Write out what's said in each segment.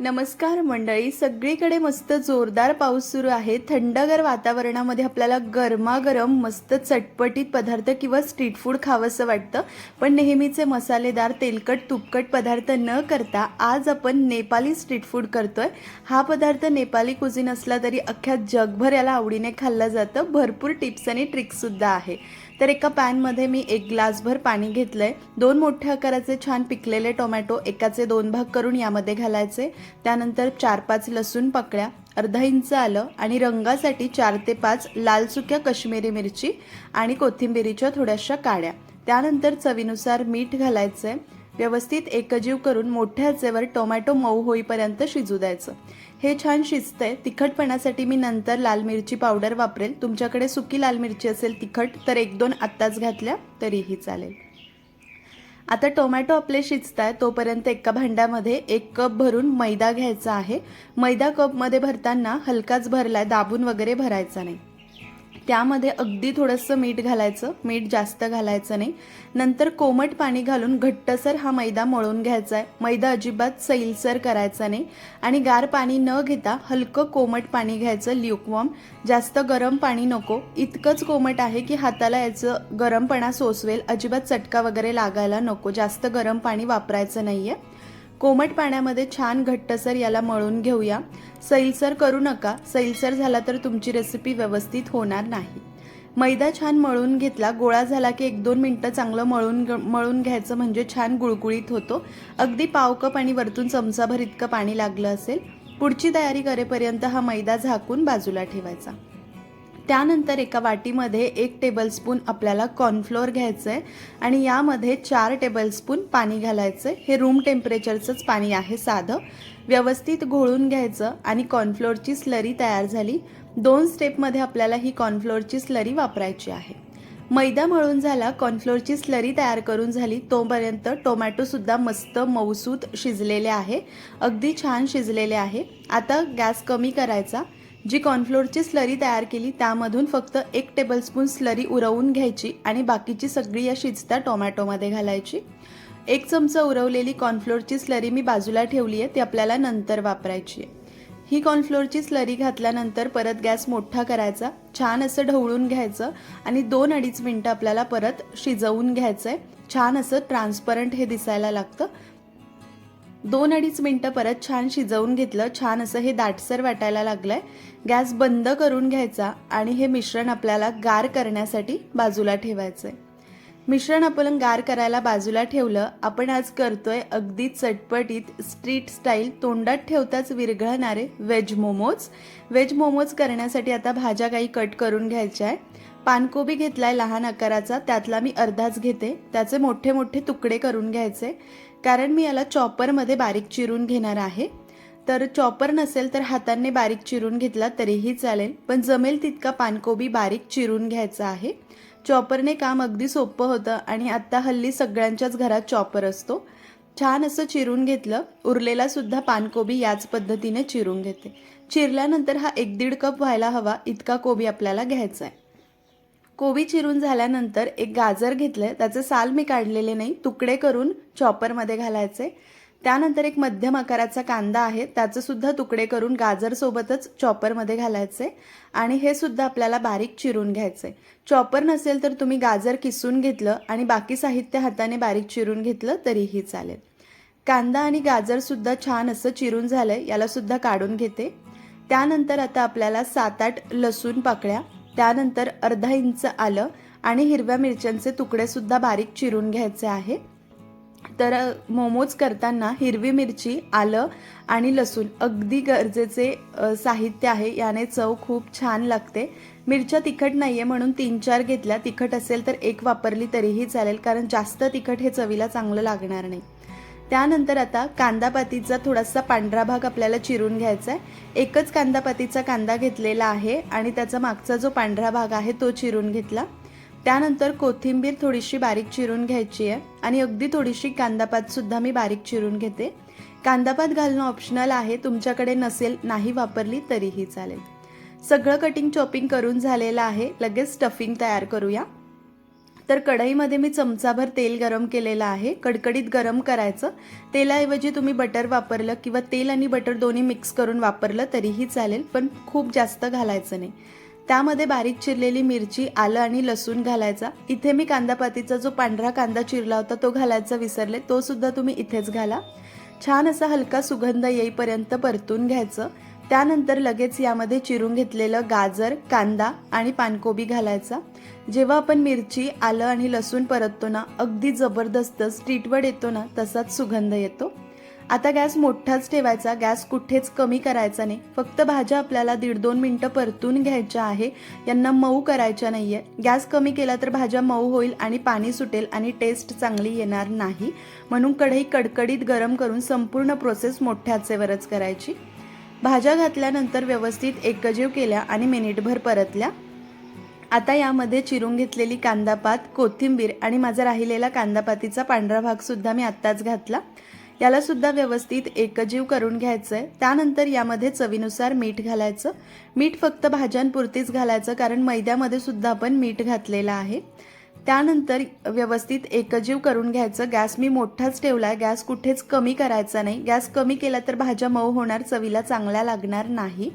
नमस्कार मंडळी सगळीकडे मस्त जोरदार पाऊस सुरू आहे. थंडगार वातावरणामध्ये आपल्याला गरमागरम मस्त चटपटीत पदार्थ किंवा स्ट्रीट फूड खावंसं वाटतं. पण नेहमीचे मसालेदार तेलकट तुपकट पदार्थ न करता आज आपण नेपाली स्ट्रीट फूड करतोय. हा पदार्थ नेपाली कुझिन असला तरी अख्ख्या जगभर याला आवडीने खाल्लं जातं. भरपूर टिप्स आणि ट्रिक्ससुद्धा आहे. तर एका पॅनमध्ये मी एक ग्लासभर पाणी घेतलं आहे दोन मोठ्या आकाराचे छान पिकलेले टोमॅटो एकाचे दोन भाग करून यामध्ये घालायचे. त्यानंतर चार पाच लसूण पकड्या अर्धा इंच आलं आणि रंगासाठी चार ते पाच लाल सुक्या कश्मीरी मिरची आणि कोथिंबिरीच्या थोड्याशा काड्या. त्यानंतर चवीनुसार मीठ घालायचं आहे व्यवस्थित एकजीव करून मोठ्या आचेवर टोमॅटो मऊ होईपर्यंत शिजू द्यायचं. हे छान शिजतंय. तिखटपणासाठी मी नंतर लाल मिरची पावडर वापरेल. तुमच्याकडे सुकी लाल मिरची असेल तिखट तर एक दोन आत्ताच घातल्या तरीही चालेल. आता टोमॅटो आपले शिजत आहे तोपर्यंत एका भांड्यामध्ये एक कप भरून मैदा घ्यायचा आहे. मैदा कपमध्ये भरताना हलकाच भरलाय दाबून वगैरे भरायचा नाही. त्यामध्ये अगदी थोडंसं मीठ घालायचं. मीठ जास्त घालायचं नाही. नंतर कोमट पाणी घालून घट्टसर हा मैदा मळून घ्यायचा आहे मैदा अजिबात सैलसर करायचा नाही. आणि गार पाणी न घेता हलकं कोमट पाणी घ्यायचं ल्युकवॉम जास्त गरम पाणी नको. इतकंच कोमट आहे की हाताला याचं गरमपणा सोसवेल. अजिबात चटका वगैरे लागायला नको. जास्त गरम पाणी वापरायचं नाही आहे कोमट पाण्यामध्ये छान घट्टसर याला मळून घेऊया. सैलसर करू नका. सैलसर झाला तर तुमची रेसिपी व्यवस्थित होणार नाही. मैदा छान मळून घेतला. गोळा झाला की एक दोन मिनटं चांगलं मळून मळून घ्यायचं म्हणजे छान गुळगुळीत होतो. अगदी पाव कप आणि वरतून चमचाभर इतकं पाणी लागलं असेल. पुढची तयारी करेपर्यंत हा मैदा झाकून बाजूला ठेवायचा. त्यानंतर एका वाटीमध्ये एक टेबलस्पून आपल्याला कॉर्नफ्लोअर घ्यायचं आहे आणि यामध्ये चार टेबलस्पून पाणी घालायचं हे रूम टेम्परेचरचंच पाणी आहे साधं. व्यवस्थित घोळून घ्यायचं आणि कॉर्नफ्लोअरची स्लरी तयार झाली. दोन स्टेपमध्ये आपल्याला ही कॉर्नफ्लोअरची स्लरी वापरायची आहे. मैदा मळून झाला कॉर्नफ्लोअरची स्लरी तयार करून झाली तोपर्यंत टोमॅटोसुद्धा मस्त मऊसूत शिजलेले आहे. अगदी छान शिजलेले आहे. आता गॅस कमी करायचा. जी कॉर्नफ्लोअरची स्लरी तयार केली त्यामधून फक्त एक टेबलस्पून स्लरी उरवून घ्यायची आणि बाकीची सगळी या शिजता टोमॅटोमध्ये घालायची. एक चमचा उरवलेली कॉर्नफ्लोअरची स्लरी मी बाजूला ठेवली आहे ती आपल्याला नंतर वापरायची आहे ही कॉर्नफ्लोअरची स्लरी घातल्यानंतर परत गॅस मोठा करायचा छान असं ढवळून घ्यायचं आणि दोन अडीच मिनटं आपल्याला परत शिजवून घ्यायचं आहे छान असं ट्रान्सपरंट हे दिसायला लागतं. दोन अडीच मिनटं परत छान शिजवून घेतलं. छान असं हे दाटसर वाटायला लागलंय. गॅस बंद करून घ्यायचा आणि हे मिश्रण आपल्याला गार करण्यासाठी बाजूला ठेवायचंय. मिश्रण आपण गार करायला बाजूला ठेवलं. आपण आज करतोय अगदी चटपटीत स्ट्रीट स्टाईल तोंडात ठेवताच विरघळणारे व्हेज मोमोज व्हेज मोमोज करण्यासाठी आता भाज्या काही कट करून घ्यायच्या आहे पानकोबी घेतलाय लहान आकाराचा. त्यातला मी अर्धाच घेते. त्याचे मोठे मोठे तुकडे करून घ्यायचे. कारण मी याला चॉपरमध्ये बारीक चिरून घेणार आहे. तर चॉपर नसेल तर हाताने बारीक चिरून घेतला तरीही चालेल. पण जमेल तितका पानकोबी बारीक चिरून घ्यायचा आहे. चॉपरने काम अगदी सोपं होतं आणि आत्ता हल्ली सगळ्यांच्याच घरात चॉपर असतो. छान असं चिरून घेतलं उरलेला सुद्धा पानकोबी याच पद्धतीने चिरून घेते. चिरल्यानंतर हा एक दीड कप व्हायला हवा इतका कोबी आपल्याला घ्यायचा आहे. कोबी चिरून झाल्यानंतर एक गाजर घेतलंय त्याचे साल मी काढलेले नाही तुकडे करून चॉपरमध्ये घालायचे. त्यानंतर एक मध्यम आकाराचा कांदा आहे त्याचे सुद्धा तुकडे करून गाजरसोबतच चॉपरमध्ये घालायचे. आणि हे सुद्धा आपल्याला बारीक चिरून घ्यायचे. चॉपर नसेल तर तुम्ही गाजर किसून घेतलं आणि बाकी साहित्य हाताने बारीक चिरून घेतलं तरीही चालेल. कांदा आणि गाजरसुद्धा छान असं चिरून झालंय आहे यालासुद्धा काढून घेते. त्यानंतर आता आपल्याला सात आठ लसूण पाकळ्या त्यानंतर अर्धा इंच आलं आणि हिरव्या मिरच्यांचे तुकडेसुद्धा बारीक चिरून घ्यायचे आहे. तर मोमोज करताना हिरवी मिरची आलं आणि लसूण अगदी गरजेचे साहित्य आहे. याने चव खूप छान लागते. मिरच्या तिखट नाही आहे म्हणून तीन चार घेतल्या. तिखट असेल तर एक वापरली तरीही चालेल कारण जास्त तिखट हे चवीला चांगलं लागणार नाही. त्यानंतर आता कांदापातीचा थोडासा पांढरा भाग आपल्याला चिरून घ्यायचा आहे. एकच कांदापातीचा कांदा घेतलेला आहे आणि त्याचा मागचा जो पांढरा भाग आहे तो चिरून घेतला. त्यानंतर कोथिंबीर थोडीशी बारीक चिरून घ्यायची आहे आणि अगदी थोडीशी कांदापातसुद्धा मी बारीक चिरून घेते. कांदापात घालणं ऑप्शनल आहे तुमच्याकडे नसेल नाही वापरली तरीही चालेल. सगळं कटिंग चॉपिंग करून झालेलं आहे. लगेच स्टफिंग तयार करूया. तर कढईमध्ये मी चमचाभर तेल गरम केलेलं आहे. कडकडीत गरम करायचं. तेलाऐवजी तुम्ही बटर वापरलं किंवा तेल आणि बटर दोन्ही मिक्स करून वापरलं तरीही चालेल पण खूप जास्त घालायचं नाही. त्यामध्ये बारीक चिरलेली मिरची आलं आणि लसूण घालायचा. इथे मी कांदापातीचा जो पांढरा कांदा चिरला होता तो घालायचा विसरले तो सुद्धा तुम्ही इथेच घाला. छान असा हलका सुगंध येईपर्यंत परतून घ्यायचं. त्यानंतर लगेच यामध्ये चिरून घेतलेलं गाजर कांदा आणि पानकोबी घालायचा. जेव्हा आपण मिरची आलं आणि लसूण परततो ना अगदी जबरदस्त स्ट्रीटवर येतो ना तसाच सुगंध येतो. आता गॅस मोठाच ठेवायचा गॅस कुठेच कमी करायचा नाही. फक्त भाज्या आपल्याला दीड दोन मिनटं परतून घ्यायच्या आहे यांना मऊ करायच्या नाही आहे गॅस कमी केला तर भाज्या मऊ होईल आणि पाणी सुटेल आणि टेस्ट चांगली येणार नाही. म्हणून कढई कडकडीत गरम करून संपूर्ण प्रोसेस मोठ्याचेवरच करायची. भाज्या घातल्यानंतर व्यवस्थित एकजीव केल्या आणि मिनिटभर परतल्या. आता यामध्ये चिरून घेतलेली कांदापात कोथिंबीर आणि माझा राहिलेला कांदापातीचा पांढरा भाग सुद्धा मी आत्ताच घातला. याला सुद्धा व्यवस्थित एकजीव करून घ्यायचं आहे त्यानंतर यामध्ये चवीनुसार मीठ घालायचं. मीठ फक्त भाज्यांपुरतीच घालायचं कारण मैद्यामध्ये सुद्धा आपण मीठ घातलेलं आहे. त्यानंतर व्यवस्थित एकजीव करून घ्यायचं. गॅस मी मोठाच ठेवला आहे गॅस कुठेच कमी करायचा नाही. गॅस कमी केला तर भाज्या मऊ होणार चवीला चांगल्या लागणार नाही.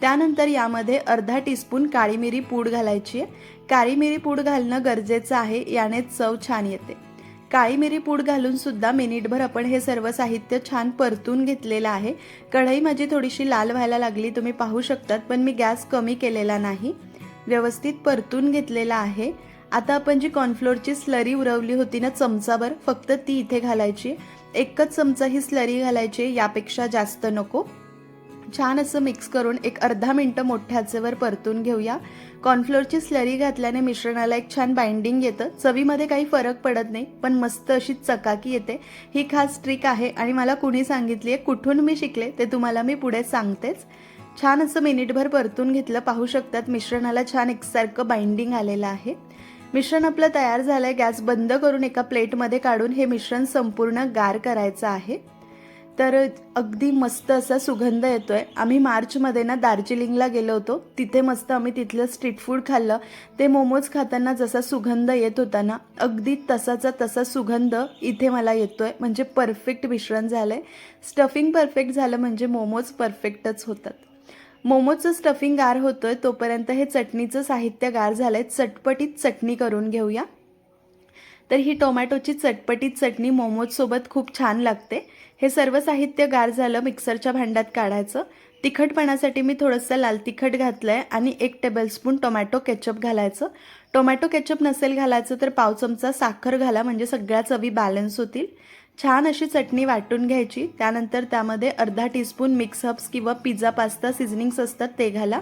त्यानंतर यामध्ये अर्धा टीस्पून काळी मिरी पूड घालायची आहे. काळी मिरी पूड घालणं गरजेचं आहे. याने चव छान येते. काळी मिरी पूड घालून सुद्धा मिनिटभर आपण हे सर्व साहित्य छान परतून घेतलेलं आहे. कढई माझी थोडीशी लाल व्हायला लागली तुम्ही पाहू शकतात पण मी गॅस कमी केलेला नाही. व्यवस्थित परतून घेतलेला आहे. आता आपण जी कॉर्नफ्लोअरची स्लरी उरवली होती ना चमचाभर फक्त ती इथे घालायची. एकच चमचा ही स्लरी घालायची यापेक्षा जास्त नको. छान असं मिक्स करून एक अर्धा मिनटं मोठ्याचेवर परतून घेऊया. कॉर्नफ्लोअरची स्लरी घातल्याने मिश्रणाला एक छान बाइंडिंग येतं. चवीमध्ये काही फरक पडत नाही पण मस्त अशी चकाकी येते. ही खास ट्रिक आहे आणि मला कुणी सांगितली आहे कुठून मी शिकले ते तुम्हाला मी पुढे सांगतेच. छान असं मिनिटभर परतून घेतलं पाहू शकतात मिश्रणाला छान एकसारखं बाइंडिंग आलेलं आहे. मिश्रण आपलं तयार झालं आहे गॅस बंद करून एका प्लेटमध्ये काढून हे मिश्रण संपूर्ण गार करायचं आहे. तर अगदी मस्त असा सुगंध येतोय. आम्ही मार्चमध्ये ना दार्जिलिंगला गेलो होतो. तिथे मस्त आम्ही तिथलं स्ट्रीट फूड खाल्लं. ते मोमोज खाताना जसा सुगंध येत होता ना अगदी तसाचा तसा सुगंध इथे मला येतोय. म्हणजे परफेक्ट मिश्रण झालंय. स्टफिंग परफेक्ट झालं म्हणजे मोमोज परफेक्टच होतात. मोमोजचं स्टफिंग गार होतोय तोपर्यंत हे चटणीचं साहित्य गार झालंय. चटपटीत चटणी करून घेऊया. तर ही टोमॅटोची चटपटीत चटणी मोमोजसोबत खूप छान लागते. हे सर्व साहित्य गार झालं मिक्सरच्या भांड्यात काढायचं. तिखटपणासाठी मी थोडंसं लाल तिखट घातलं आहे आणि एक टेबलस्पून टोमॅटो केचप घालायचं. टोमॅटो केचप नसेल घालायचं तर पाव चमचा साखर घाला म्हणजे सगळ्या चवी बॅलन्स होतील. छान अशी चटणी वाटून घ्यायची. त्यानंतर त्यामध्ये अर्धा टीस्पून मिक्स हब्स किंवा पिझ्झा पास्ता सिझनिंग्स असतात ते घाला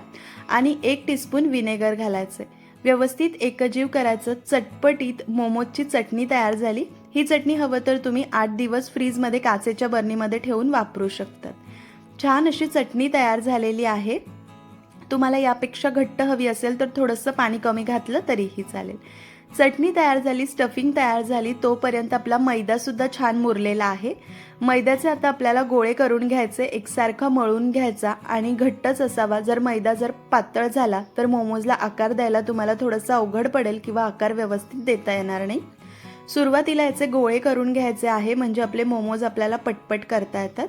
आणि एक टीस्पून विनेगर घालायचे. व्यवस्थित एकजीव करायचं. चटपटीत मोमोजची चटणी तयार झाली. ही चटणी हवं तर तुम्ही आठ दिवस फ्रीजमध्ये काचेच्या बर्नीमध्ये ठेवून वापरू शकतात. छान अशी चटणी तयार झालेली आहे. तुम्हाला यापेक्षा घट्ट हवी असेल तर थोडंसं पाणी कमी घातलं तरीही चालेल. चटणी तयार झाली स्टफिंग तयार झाली तोपर्यंत आपला मैदासुद्धा छान मुरलेला आहे. मैद्याचे आता आपल्याला गोळे करून घ्यायचे एकसारखा मळून घ्यायचा आणि घट्टच असावा. जर मैदा जर पातळ झाला तर मोमोजला आकार द्यायला तुम्हाला थोडंसं अवघड पडेल किंवा आकार व्यवस्थित देता येणार नाही. सुरुवातीला याचे गोळे करून घ्यायचे आहे म्हणजे आपले मोमोज आपल्याला पटपट करता येतात.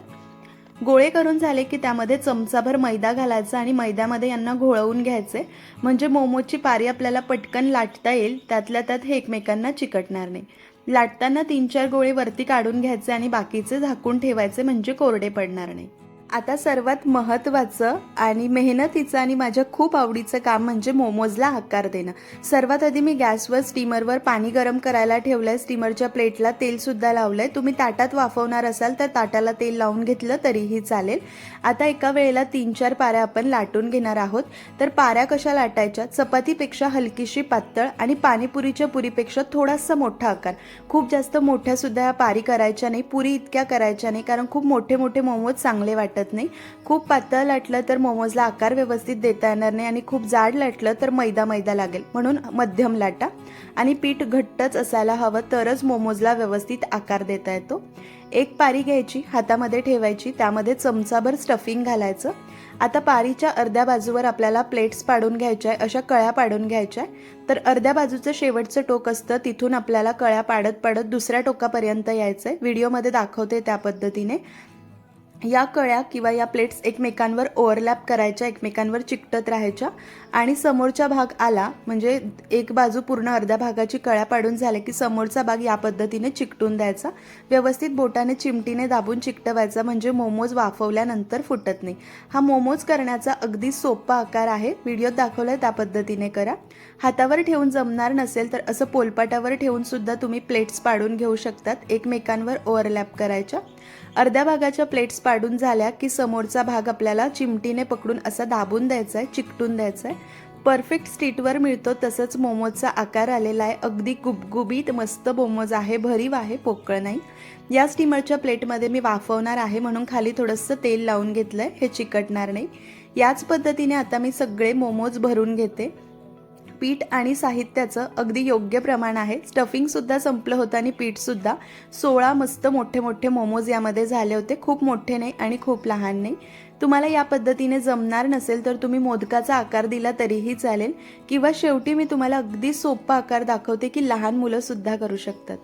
गोळे करून झाले की त्यामध्ये चमचाभर मैदा घालायचा आणि मैद्यामध्ये यांना घोळवून घ्यायचे. म्हणजे मोमोजची पारी आपल्याला पटकन लाटता येईल त्यातल्या त्यात हे एकमेकांना चिकटणार नाही. लाटताना तीन चार गोळे वरती काढून घ्यायचे आणि बाकीचे झाकून ठेवायचे म्हणजे कोरडे पडणार नाही. आता सर्वात महत्त्वाचं आणि मेहनतीचं आणि माझ्या खूप आवडीचं काम म्हणजे मोमोजला आकार देणं. सर्वात आधी मी गॅसवर स्टीमरवर पाणी गरम करायला ठेवलं आहे स्टीमरच्या प्लेटला तेलसुद्धा लावलं आहे तुम्ही ताटात वाफवणार असाल तर ताटाला तेल लावून घेतलं तरीही चालेल. आता एका वेळेला तीन चार पाऱ्या आपण लाटून घेणार आहोत. तर पाऱ्या कशा लाटायच्या? चपातीपेक्षा हलकीशी पातळ आणि पाणीपुरीच्या पुरीपेक्षा थोडासा मोठा आकार. खूप जास्त मोठ्या सुद्धा या पारी करायच्या नाही पुरी इतक्या करायच्या नाही कारण खूप मोठे मोठे मोमोज चांगले वाटतात वाटत नाही. खूप पातळ लाटलं तर मोमोजला आकार व्यवस्थित देता येणार नाही आणि खूप जाड लाटलं तर मैदा मैदा लागेल. म्हणून मध्यम लाटा. आणि पीठ घट्टच असायला हवं तरच मोमोजला व्यवस्थित आकार देता येतो. एक पारी घ्यायची हातामध्ये ठेवायची त्यामध्ये चमचाभर स्टफिंग घालायचं. आता पारीच्या अर्ध्या बाजूवर आपल्याला प्लेट्स पाडून घ्यायच्या आहे अशा कळ्या पाडून घ्यायच्या आहे. तर अर्ध्या बाजूचं शेवटचं टोक असतं तिथून आपल्याला कळ्या पाडत पाडत दुसऱ्या टोकापर्यंत यायचं आहे व्हिडिओमध्ये दाखवते त्या पद्धतीने. या कळ्या किंवा या प्लेट्स एकमेकांवर ओव्हरलॅप करायच्या एकमेकांवर चिकटत राहायच्या. आणि समोरचा भाग आला म्हणजे एक बाजू पूर्ण अर्ध्या भागाची कळ्या पाडून झाल्या की समोरचा भाग या पद्धतीने चिकटून द्यायचा. व्यवस्थित बोटाने चिमटीने दाबून चिकटवायचा म्हणजे मोमोज वाफवल्यानंतर फुटत नाही. हा मोमोज करण्याचा अगदी सोपा आकार आहे. व्हिडिओत दाखवलाय त्या पद्धतीने करा. हातावर ठेवून जमणार नसेल तर असं पोलपाटावर ठेवून सुद्धा तुम्ही प्लेट्स पाडून घेऊ शकतात. एकमेकांवर ओव्हरलॅप करायच्या. अर्ध्या भागाच्या प्लेट्स पाडून झाल्या की समोरचा भाग आपल्याला चिमटीने पकडून असा दाबून द्यायचा आहे चिकटून द्यायचा आहे परफेक्ट स्ट्रीटवर मिळतो तसंच मोमोजचा आकार आलेला आहे. अगदी गुबगुबीत मस्त मोमोज आहे भरीव आहे पोकळ नाही. या स्टीमरच्या प्लेटमध्ये मी वाफवणार आहे म्हणून खाली थोडंसं तेल लावून घेतलं आहे हे चिकटणार नाही. याच पद्धतीने आता मी सगळे मोमोज भरून घेते. पीठ आणि साहित्याचं अगदी योग्य प्रमाण आहे. स्टफिंगसुद्धा संपलं होतं आणि पीठसुद्धा सोळा मस्त मोठे मोठे मोमोज यामध्ये झाले होते. खूप मोठे नाही आणि खूप लहान नाही. तुम्हाला या पद्धतीने जमणार नसेल तर तुम्ही मोदकाचा आकार दिला तरीही चालेल. किंवा शेवटी मी तुम्हाला अगदी सोपा आकार दाखवते की लहान मुलंसुद्धा करू शकतात.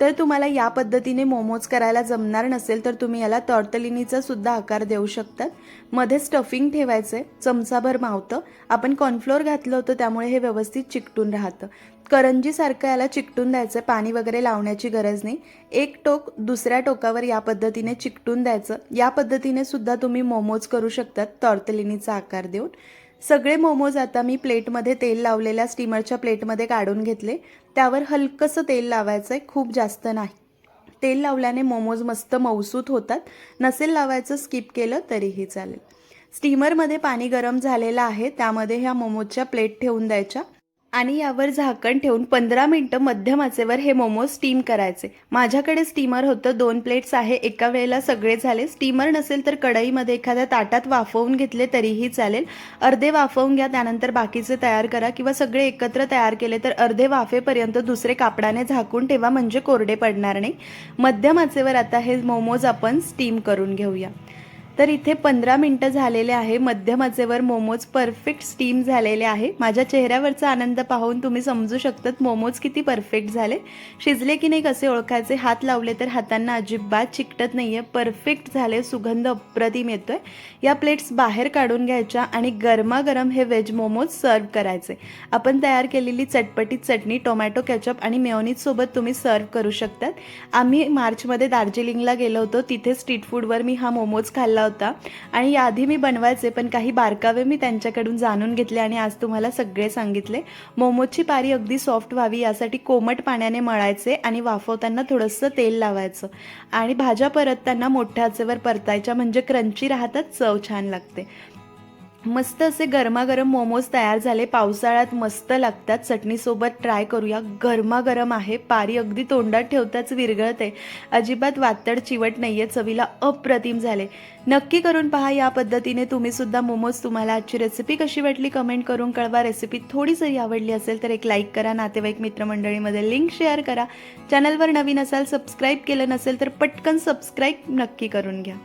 तर तुम्हाला या पद्धतीने मोमोज करायला जमणार नसेल तर तुम्ही याला तॉर्तलिनीचा सुद्धा आकार देऊ शकतात. मध्ये स्टफिंग ठेवायचं आहे चमचाभर मावतं. आपण कॉर्नफ्लोअर घातलं होतं त्यामुळे हे व्यवस्थित चिकटून राहतं. करंजीसारखं याला चिकटून द्यायचं पाणी वगैरे लावण्याची गरज नाही. एक टोक दुसऱ्या टोकावर या पद्धतीने चिकटून द्यायचं. या पद्धतीने सुद्धा तुम्ही मोमोज करू शकतात तॉर्तलिनीचा आकार देऊन. सगळे मोमोज आता मी प्लेटमध्ये तेल लावलेल्या स्टीमरच्या प्लेटमध्ये काढून घेतले. त्यावर हलकंसं तेल लावायचं आहे खूप जास्त नाही. तेल लावल्याने मोमोज मस्त मौसूत होतात. नसेल लावायचं स्किप केलं तरीही चालेल. स्टीमरमध्ये पाणी गरम झालेलं आहे त्यामध्ये ह्या मोमोजच्या प्लेट ठेवून द्यायच्या. आणि यावर झाकण ठेवून पंधरा मिनटं मध्यम आचेवर हे मोमोज स्टीम करायचे. माझ्याकडे स्टीमर होतं दोन प्लेट्स आहे एका वेळेला सगळे झाले. स्टीमर नसेल तर कढईमध्ये एखाद्या ताटात वाफवून घेतले तरीही चालेल. अर्धे वाफवून घ्या त्यानंतर बाकीचे तयार करा किंवा सगळे एकत्र तयार केले तर अर्धे वाफेपर्यंत दुसरे कापडाने झाकून ठेवा म्हणजे कोरडे पडणार नाही. मध्यम आचेवर आता हे मोमोज आपण स्टीम करून घेऊया. तर इथे पंधरा मिनटं झालेले आहे. मध्यमजेवर मोमोज परफेक्ट स्टीम झालेले आहे. माझ्या चेहऱ्यावरचा आनंद पाहून तुम्ही समजू शकतात मोमोज किती परफेक्ट झाले. शिजले की नाही कसे ओळखायचे? हात लावले तर हातांना अजिबात चिकटत नाही आहे परफेक्ट झाले सुगंध अप्रतिम येतो आहे या प्लेट्स बाहेर काढून घ्यायच्या आणि गरमागरम हे व्हेज मोमोज सर्व करायचे. आपण तयार केलेली चटपटीत चटणी टोमॅटो कॅचअप आणि मेओनीजसोबत तुम्ही सर्व करू शकतात. आम्ही मार्चमध्ये दार्जिलिंगला गेलो होतो. तिथे स्ट्रीट फूडवर मी हा मोमोज खाल्ला होता. आणि याआधी मी बनवायचे पण काही बारकावे मी त्यांच्याकडून जाणून घेतले आणि आज तुम्हाला सगळे सांगितले. मोमोजची पारी अगदी सॉफ्ट व्हावी यासाठी कोमट पाण्याने मळायचे आणि वाफवताना थोडंसं तेल लावायचं. आणि भाज्या परतताना मोठ्या आचेवर परतायच्या म्हणजे क्रंची राहतात चव छान लागते. मस्त असे गरमागरम मोमोज तयार झाले. पावसाळ्यात मस्त लागतात. चटणीसोबत ट्राय करूया. गरमागरम आहे. पारी अगदी तोंडात ठेवताच विरघळते. अजिबात वातड चिवट नाही आहे चवीला अप्रतिम झाले. नक्की करून पहा या पद्धतीने तुम्ही सुद्धा मोमोज तुम्हाला आजची रेसिपी कशी वाटली कमेंट करून कळवा. रेसिपी थोडी जरी आवडली असेल तर एक लाईक करा. नातेवाईक मित्रमंडळीमध्ये लिंक शेअर करा. चॅनलवर नवीन असाल सबस्क्राईब केलं नसेल तर पटकन सबस्क्राईब नक्की करून घ्या.